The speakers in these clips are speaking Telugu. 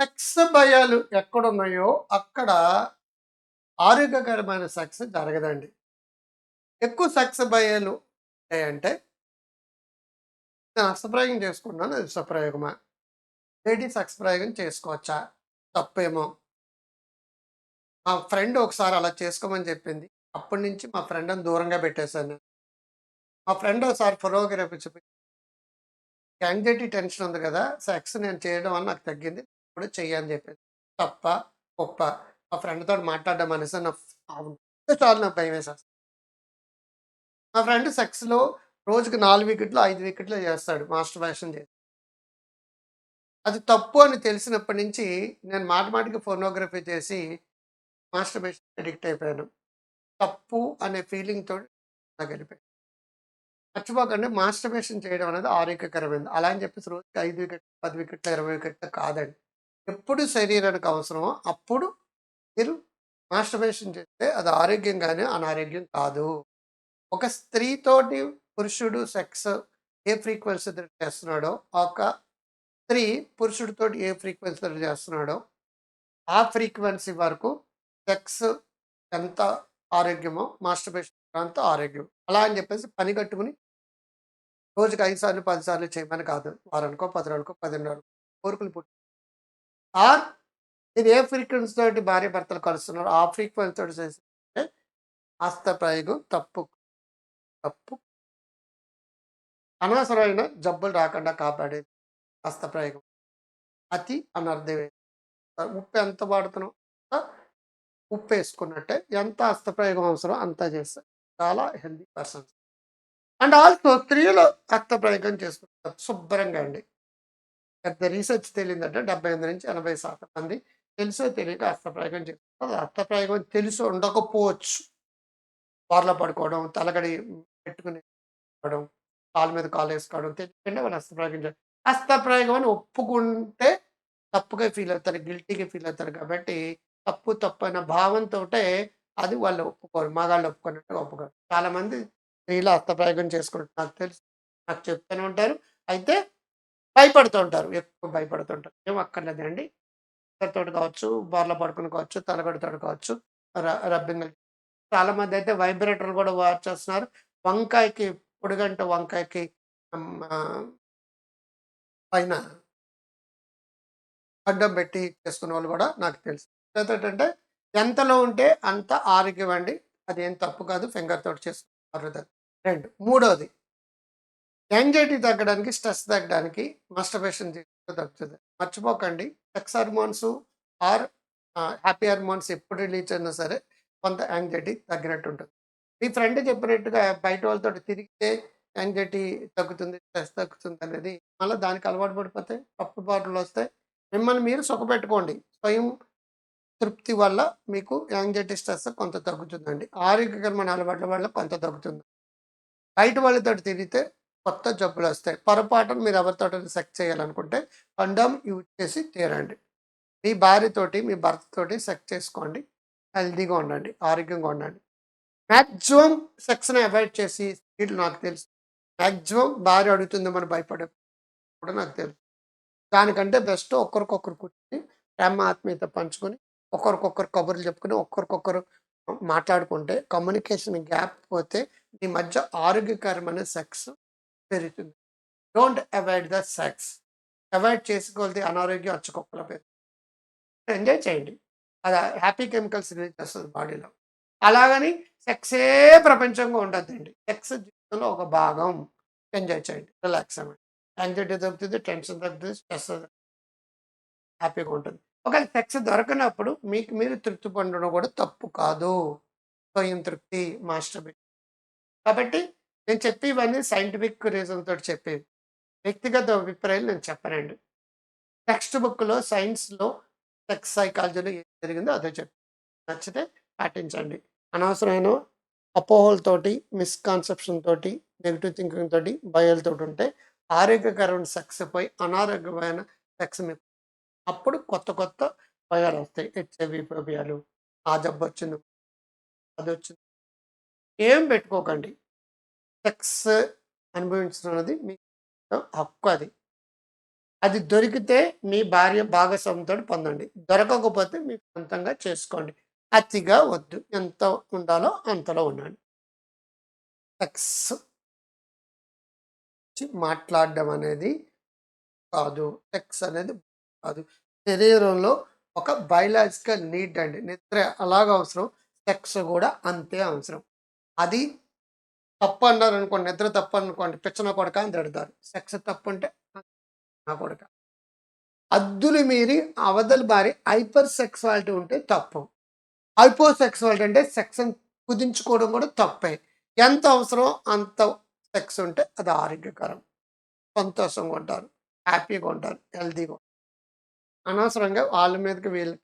సెక్స్ భయాలు ఎక్కడున్నాయో అక్కడ ఆరోగ్యకరమైన సెక్స్ జరగదండి. ఎక్కువ సెక్స్ భయాలు అంటే నేను అష్టప్రయోగం చేసుకుంటున్నాను. అది సప్రయోగమా లేడీస్ సక్స్ ప్రయోగం చేసుకోవచ్చా? తప్పేమో. మా ఫ్రెండ్ ఒకసారి అలా చేసుకోమని చెప్పింది. అప్పటి నుంచి మా ఫ్రెండ్‌ని దూరంగా పెట్టేశాను మా ఫ్రెండ్ ఒకసారి ఫోటోగ్రఫీ చూపి యాంగ్జైటీ టెన్షన్ ఉంది కదా! సెక్స్ నేను చేయడం వల్ల నాకు తగ్గింది. ఇప్పుడు చెయ్యని అని చెప్పింది. గొప్ప ఒప్పా? మా ఫ్రెండ్తో మాట్లాడడం అనేసి నా చాలు నాకు భయమేసేస్తుంది. మా ఫ్రెండ్ సెక్స్‌లో రోజుకి నాలుగు వికెట్లు, ఐదు వికెట్లు చేస్తాడు. మాస్టర్‌బేషన్ చేసి. అది తప్పు అని తెలిసినప్పటి నుంచి నేను మాట మాటికి ఫోనోగ్రఫీ చేసి మాస్టర్‌బేషన్ అడిక్ట్ అయిపోయాను. తప్పు అనే ఫీలింగ్‌తోటి నాకెళ్ళిపోయాను. మర్చిపోకండి మాస్టర్‌బేషన్ చేయడం అనేది ఆరోగ్యకరమైనది. అలా అని చెప్పేసి రోజుకి ఐదు వికెట్లు, పది వికెట్లు, 20 వికెట్లు కాదండి. ఎప్పుడు శరీరానికి అవసరమో అప్పుడు మీరు మాస్టర్‌బేషన్ చేస్తే అది ఆరోగ్యం కానీ అనారోగ్యం కాదు. ఒక స్త్రీతోటి పురుషుడు సెక్స్ ఏ ఫ్రీక్వెన్సీ చేస్తున్నాడో, ఒక స్త్రీ పురుషుడితో ఏ ఫ్రీక్వెన్సీ చేస్తున్నాడో, ఆ ఫ్రీక్వెన్సీ వరకు సెక్స్ ఎంత ఆరోగ్యమో మాస్టర్‌బేషన్ అంత ఆరోగ్యం. అలా అని చెప్పేసి పని కట్టుకొని రోజుకి ఐదు సార్లు, పది సార్లు చేయమని కాదు. వారానికో, పది రోజులకో, పదిహేను రోజులు కోరికలు పుట్టి ఆర్ ఇది ఏ ఫ్రీక్వెన్సీ తోటి భార్యాభర్తలు కలుస్తున్నారో ఆ ఫ్రీక్వెన్సీ తోటి చేస్తే హస్తప్రయోగం తప్పు. తప్పు. అనవసరమైన జబ్బులు రాకుండా కాపాడేది హస్త ప్రయోగం అతి అనర్థమే. ఉప్పు ఎంత వాడుతున్నామో ఉప్పు వేసుకున్నట్టే ఎంత హస్తప్రయోగం అవసరమో అంత చేస్తే చాలా హెల్తీ పర్సన్స్. అండ్ ఆల్సో స్త్రీలు హస్తప్రయోగం చేసుకుంటారు శుభ్రంగా అండి. పెద్ద రీసెర్చ్ తేలిందంటే 78-80% మంది తెలుసో తెలియక అర్థప్రయోగం చేస్తారు. అర్థప్రయోగం తెలిసి ఉండకపోవచ్చు. బోర్లా పడుకోవడం, తలగడి పెట్టుకుని పడుకోవడం, కాలు మీద కాలేసుకోవడం తెలియకుండా వాళ్ళు అస్తప్రయోగం చేస్తారు. అస్తప్రయోగం అని ఒప్పుకుంటే తప్పుగా ఫీల్ అవుతారు. గిల్టీగా ఫీల్ అవుతారు కాబట్టి తప్పు తప్పు అన్న భావంతోటే అది వాళ్ళు ఒప్పుకోరు. మగాళ్ళు ఒప్పుకున్నట్టుగా ఒప్పుకోరు. చాలామంది స్త్రీలు అస్తప్రయోగం చేసుకుంటారు. నాకు తెలుసు. నాకు చెప్తూనే ఉంటారు. అయితే భయపడుతూ ఉంటారు. ఎక్కువ భయపడుతూ ఉంటారు. ఏం అక్కర్లేదండి. తోటి కావచ్చు, బోర్లా పడుకొని కావచ్చు, తలగడతోటి కావచ్చు, రబ్బింగ్ చాలా మంది అయితే వైబ్రేటర్‌లు కూడా వార్చేస్తున్నారు. వంకాయకి పొడిగంట వంకాయకి పైన అడ్డం పెట్టి చేసుకున్న వాళ్ళు కూడా నాకు తెలుసు. ఏంటంటే ఎంతలో ఉంటే అంత ఆరోగ్యం అండి. అది ఏం తప్పు కాదు. ఫింగర్ తోటి చేసుకున్నారు. 2 మూడోది యాంగ్జైటీ తగ్గడానికి, స్ట్రెస్ తగ్గడానికి మాస్టర్‌బేషన్ చేస్తే తగ్గుతుంది మర్చిపోకండి sex hormones are happy hormones ఎప్పుడు రిలీజ్ అయినా సరే కొంత యాంగ్జైటీ తగ్గినట్టు ఉంటుంది. మీ ఫ్రెండ్ చెప్పినట్టుగా బయట వాళ్ళతో తిరిగితే యాంగ్జైటీ తగ్గుతుంది, స్ట్రెస్ తగ్గుతుంది అనేది మళ్ళీ దానికి అలవాటు పడిపోతే కప్పుబాటులు వస్తాయి. మిమ్మల్ని మీరు సుఖపెట్టుకోండి. స్వయం తృప్తి వల్ల మీకు యాంగ్జైటీ, స్ట్రెస్ కొంత తగ్గుతుందండి. ఆరోగ్యకరమైన అలవాట్ల వల్ల కొంత తగ్గుతుంది. బయట వాళ్ళతో తిరిగితే కొత్త జబ్బులు వస్తాయి పొరపాటును మీరు ఎవరితోటి సెక్స్ చేయాలనుకుంటే కండోమ్ యూజ్ చేసి తీరండి. మీ భార్యతోటి, మీ భర్తతోటి సెక్స్ చేసుకోండి. హెల్దీగా ఉండండి. ఆరోగ్యంగా ఉండండి. మ్యాక్సిమం సెక్స్‌ని అవాయిడ్ చేసి స్త్రీలు నాకు తెలుసు. మ్యాక్సిమం భార్య అడుగుతుందేమో భయపడే కూడా నాకు తెలుసు. దానికంటే బెస్ట్ ఒకరికొకరు కూర్చొని ప్రేమ, ఆత్మీయత పంచుకొని, ఒకరికొకరు కబుర్లు చెప్పుకొని, ఒకరికొకరు మాట్లాడుకుంటే కమ్యూనికేషన్ గ్యాప్ పోతే మీ మధ్య ఆరోగ్యకరమైన సెక్స్ పెరుగుతుంది. Don't avoid the sex. Avoid చేసుకోవాలి అనారోగ్యం అచ్చకొక్కల పేరు. ఎంజాయ్ చేయండి. అది హ్యాపీ కెమికల్స్ రిలీజ్ చేస్తుంది బాడీలో. అలాగని సెక్సే ప్రపంచంగా ఉండద్దండి సెక్స్ జీవితంలో ఒక భాగం. ఎంజాయ్ చేయండి. రిలాక్స్ అవ్వండి. యాంగ్జైటీ తగ్గుతుంది, టెన్షన్ తగ్గుతుంది, స్ట్రెస్ హ్యాపీగా ఉంటుంది. ఒకవేళ సెక్స్ దొరకనప్పుడు మీకు మీరు తృప్తి పొందడం కూడా తప్పు కాదు. స్వయం తృప్తి మాస్టర్ కాబట్టి నేను చెప్పేవన్నీ సైంటిఫిక్ రీజన్ తోటి చెప్పేవి. వ్యక్తిగత అభిప్రాయాలు నేను చెప్పనండి. టెక్స్ట్ బుక్‌లో, సైన్స్‌లో, సెక్స్ సైకాలజీలో ఏం జరిగిందో అదే చెప్పి నచ్చితే పాటించండి. అనవసరమైన అపోహలతోటి, మిస్‌కాన్సెప్షన్ తోటి, నెగిటివ్ థింకింగ్ తోటి, భయాలతోటి ఉంటే ఆరోగ్యకరమైన సెక్స్ పోయి అనారోగ్యమైన సెక్స్ మీకు అప్పుడు కొత్త కొత్త భయాలు వస్తాయి హెచ్ఐవి ఫోబియాలు, ఆ జబ్బు వచ్చింది అది వచ్చింది ఏం పెట్టుకోకండి. సెక్స్ అనుభవించడం అనేది మీ హక్కు అది. అది దొరికితే మీ భార్య భాగస్వామితో పొందండి. దొరకకపోతే మీ సొంతంగా చేసుకోండి. అతిగా వద్దు. ఎంత ఉండాలో అంతలో ఉండండి. సెక్స్ మాట్లాడడం అనేది కాదు. సెక్స్ అనేది కాదు. శరీరంలో ఒక బయలాజికల్ నీడ్ అండి. నిద్ర అలాగ అవసరం? సెక్స్ కూడా అంతే అవసరం. అది తప్పు అన్నారు అనుకోండి నిద్ర తప్పు అనుకోండి పిచ్చన కొడక అని తిడతారు. సెక్స్ తప్పు అంటే నా కొడక. అద్దులు మీరి అవతలి బారి హైపర్ సెక్సువాలిటీ ఉంటే తప్పు. హైపో సెక్సువాలిటీ అంటే సెక్స్ కుదించుకోవడం కూడా తప్పే. ఎంత అవసరం అంత సెక్స్ ఉంటే అది ఆరోగ్యకరం. సంతోషంగా ఉంటారు హ్యాపీగా ఉంటారు హెల్తీగా అనవసరంగా వాళ్ళ మీదకి వీళ్ళు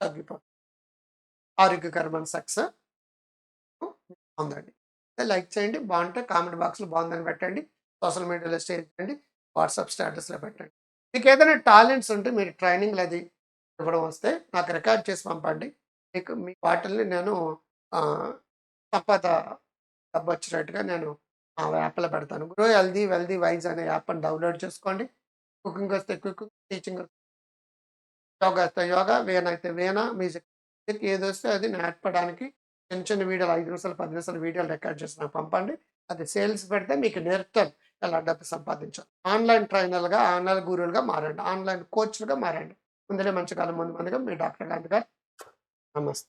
తగ్గిపోతారు ఆరోగ్యకరమైన సెక్స్. ఉందండి. లైక్ చేయండి. బాగుంటే కామెంట్ బాక్స్లో బాగుందని పెట్టండి. సోషల్ మీడియాలో షేర్ చేయండి. వాట్సాప్ స్టేటస్లో పెట్టండి. మీకు ఏదైనా టాలెంట్స్ ఉంటే మీరు ట్రైనింగ్లు అది ఇవ్వడం వస్తే నాకు రికార్డ్ చేసి పంపండి. మీకు మీ వాటిల్ని నేను ఆ, సంపద డబ్బు వచ్చినట్టుగా నేను ఆ యాప్లో పెడతాను. గ్రో హెల్దీ వెల్దీ వైజ్ అనే యాప్ని డౌన్లోడ్ చేసుకోండి. కుకింగ్ వస్తే కుకింగ్ టీచింగ్ యోగా వస్తే యోగా వేణ అయితే వేన మ్యూజిక్ ఏది వస్తే అది నేర్పడానికి చిన్న చిన్న వీడియోలు ఐదు నిమిషాలు పది నిమిషాలు వీడియోలు రికార్డ్ చేసి నాకు పంపండి. అది సేల్స్ పెడితే మీకు నేర్పుతాను ఎలా డబ్బు సంపాదించాలి. ఆన్లైన్ ట్రైనర్లుగా ఆన్లైన్ గురువులుగా మారండి. ఆన్లైన్ కోచ్లుగా మారండి. ముందరే మంచి కాలం ముందు ముందుగా మీ డాక్టర్ గాంధీ గారు. నమస్తే.